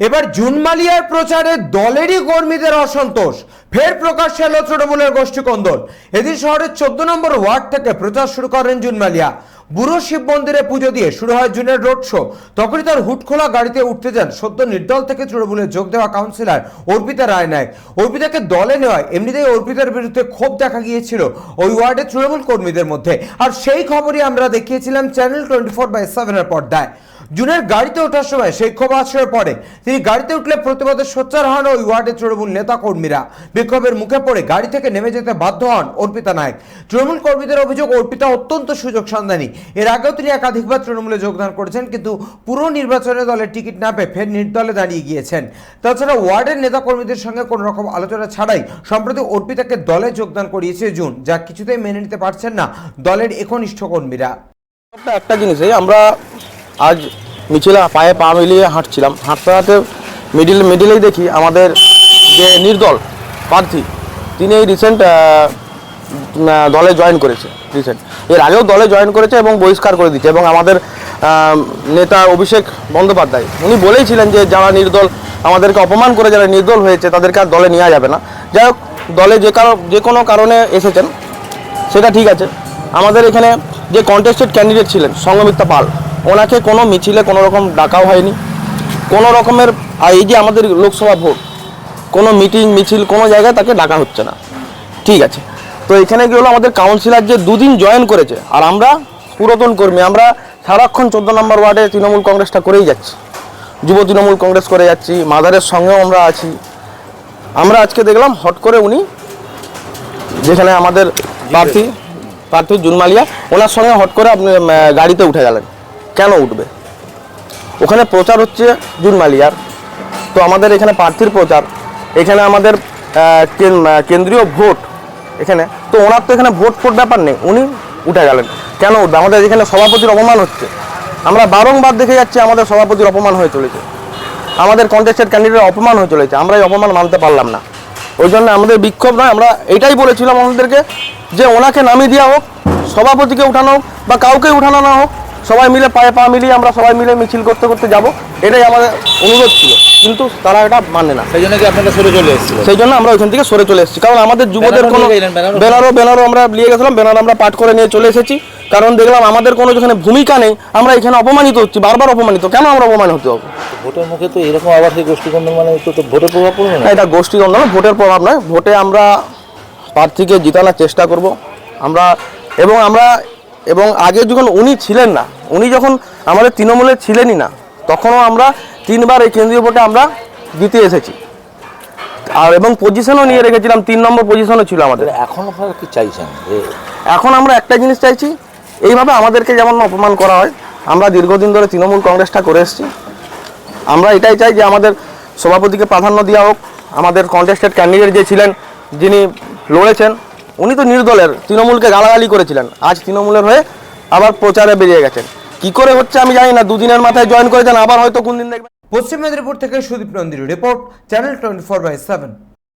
এবার জুন মালিয়ার প্রচারে দলেরই কর্মীদের অসন্তোষ। ফের প্রকাশ্যে এলো তৃণমূলের গোষ্ঠী কন্দল। এদিন শহরের চোদ্দ নম্বর ওয়ার্ড থেকে প্রচার শুরু করেন জুনমালিয়া বুড়ো শিব মন্দিরে পুজো দিয়ে শুরু হয় জুনের রোড শো। তখনই তার হুট খোলা গাড়িতে উঠতে যান সদ্য নির্দল থেকে তৃণমূলে যোগ দেওয়া কাউন্সিলর অর্পিতা রায় নায়ক। অর্পিতাকে দলে নেওয়ায় এমনিতেই অর্পিতার বিরুদ্ধে ক্ষোভ দেখা গিয়েছিল ওই ওয়ার্ডে তৃণমূল কর্মীদের মধ্যে। আর সেই খবরই আমরা দেখিয়েছিলাম চ্যানেল টোয়েন্টি ফোর বাই সেভেনের পর্দায়। জুনের গাড়িতে ওঠার সময় সেই ক্ষোভ আশ্রয় পড়ে। তিনি গাড়িতে উঠলে প্রতিবাদে সোচ্চার হন ওই ওয়ার্ডের তৃণমূল নেতা কর্মীরা বিক্ষোভের মুখে পড়ে গাড়ি থেকে নেমে যেতে বাধ্য হন অর্পিতা নায়ক। তৃণমূল কর্মীদের অভিযোগ, অর্পিতা অত্যন্ত সুযোগ সন্ধানী। এর আগেও তিনি একাধিকবার তৃণমূলে যোগদান করেছেন, কিন্তু পুরো নির্বাচনে দলের টিকিট না পেয়ে ফের নির্দলে দাঁড়িয়ে গিয়েছেন। তাছাড়া ওয়ার্ডের নেতা কর্মীদের সঙ্গে কোনো রকম আলোচনা ছাড়াই সম্প্রতি অর্পিতাকে দলে যোগদান করিয়েছে জুন, যা কিছুতেই মেনে নিতে পারছেন না দলের একনিষ্ঠ কর্মীরা। একটা জিনিস জিনিসে আমরা আজ মিছিলে পায়ে পা মিলিয়ে হাঁটছিলাম। হাঁটতে হাঁটতে মিডিল, মিডিলেই দেখি আমাদের যে নির্দল প্রার্থী। তিনি এই রিসেন্ট দলে জয়েন করেছে রিসেন্ট এর আগেও দলে জয়েন করেছে এবং বহিষ্কার করে দিচ্ছে এবং আমাদের নেতা অভিষেক বন্দ্যোপাধ্যায়, উনি বলেইছিলেন যে যারা নির্দল, আমাদেরকে অপমান করে যারা নির্দল হয়েছে, তাদেরকে আর দলে নেওয়া যাবে না। যাই হোক, দলে যে কারও, যে কোনো কারণে এসেছেন, সেটা ঠিক আছে। আমাদের এখানে যে কন্টেস্টেড ক্যান্ডিডেট ছিলেন সঙ্গমিত্রা পাল, ওনাকে কোনো মিছিলে কোনো রকম ডাকাও হয়নি। কোনো রকমের এই যে আমাদের লোকসভা ভোট কোনো মিটিং, মিছিল, কোনো জায়গায় তাকে ডাকা হচ্ছে না। ঠিক আছে। তো এখানে কি হলো? আমাদের কাউন্সিলার যে দুদিন জয়েন করেছে, আর আমরা পুরাতন কর্মী, আমরা সারাক্ষণ চোদ্দ নম্বর ওয়ার্ডে তৃণমূল কংগ্রেসটা করেই যাচ্ছি। যুব তৃণমূল কংগ্রেস করে যাচ্ছি, মাদারের সঙ্গেও আমরা আছি। আমরা আজকে দেখলাম হট করে উনি যেখানে আমাদের প্রার্থী প্রার্থী জুনমালিয়া, ওনার সঙ্গে হট করে আপনি গাড়িতে উঠে গেলেন। কেন উঠবে? ওখানে প্রচার হচ্ছে জুনমালিয়ার। তো আমাদের এখানে প্রার্থীর প্রচার। এখানে আমাদের কেন- কেন্দ্রীয় ভোট এখানে। তো ওনার তো এখানে ভোট ফোট ব্যাপার নেই, উনি উঠে গেলেন। কেন উঠবে? আমাদের এখানে সভাপতির অপমান হচ্ছে। আমরা বারংবার দেখে যাচ্ছি আমাদের সভাপতির অপমান হয়ে চলেছে। আমাদের কন্টেস্টেড ক্যান্ডিডেট অপমান হয়ে চলেছে। আমরা এই অপমান মানতে পারলাম না। ওই জন্য আমাদের বিক্ষোভ নয়, আমরা এটাই বলেছিলাম আমাদেরকে যে ওনাকে নামিয়ে দেওয়া হোক, সভাপতিকে উঠানো হোক বা কাউকে উঠানো না হোক সবাই মিলে পায়ে পা মিলিয়ে আমরা সবাই মিলে মিছিল করতে করতে যাব এটাই আমাদের অনুরোধ ছিল। কিন্তু তারা এটা মানে না। সেই জন্য কি আপনারা সরে চলে এসেছিল সেই জন্য আমরা ওইখান থেকে সরে চলে এসেছি। কারণ আমাদের যুবদের কোনো গেলেন, ব্যানারও? আমরা নিয়ে গেছিলাম ব্যানার আমরা পাঠ করে নিয়ে চলে এসেছি। কারণ দেখলাম আমাদের কোনো যেখানে ভূমিকা নেই আমরা এখানে অপমানিত হচ্ছি বারবার অপমানিত। কেন আমরা অপমান হতে হবে? ভোটের মুখে তো এরকম আবার সেই গোষ্ঠী কন্দল মানে তো ভোটের প্রভাব পড়বে না। এটা গোষ্ঠী দ্বন্দ্ব না ভোটের প্রভাব নয়। ভোটে আমরা প্রার্থীকে জিতানোর চেষ্টা করব। আমরা এবং আমরা এবং আগে যখন উনি ছিলেন না উনি যখন আমাদের তৃণমূলে ছিলেনই না তখনও আমরা তিনবার এই কেন্দ্রীয় ভোটে আমরা জিতে এসেছি। আর এবং পজিশনও নিয়ে রেখেছিলাম তিন নম্বর পজিশনও ছিল আমাদের। এখন আপনারা কি চাইছেন এখন আমরা একটা জিনিস চাইছি এইভাবে আমাদেরকে যেমন অপমান করা হয় আমরা দীর্ঘদিন ধরে তৃণমূল কংগ্রেসটা করে এসেছি। আমরা এটাই চাই যে আমাদের সভাপতিকে প্রাধান্য দেওয়া হোক আমাদের কন্টেস্টেড ক্যান্ডিডেট যে ছিলেন যিনি লড়েছেন উনি তো নির্দলের, তৃণমূলকে গালাগালি করেছিলেন। আজ তৃণমূলের হয়ে আবার প্রচারে বেরিয়ে গেছেন। কি করে হচ্ছে আমি জানি না, দুদিনের মাথায় জয়েন করেছেন আবার হয়তো কোন দিন দেখবেন। পশ্চিম মেদিনীপুর থেকে Sudip নন্দীর report channel twenty four by seven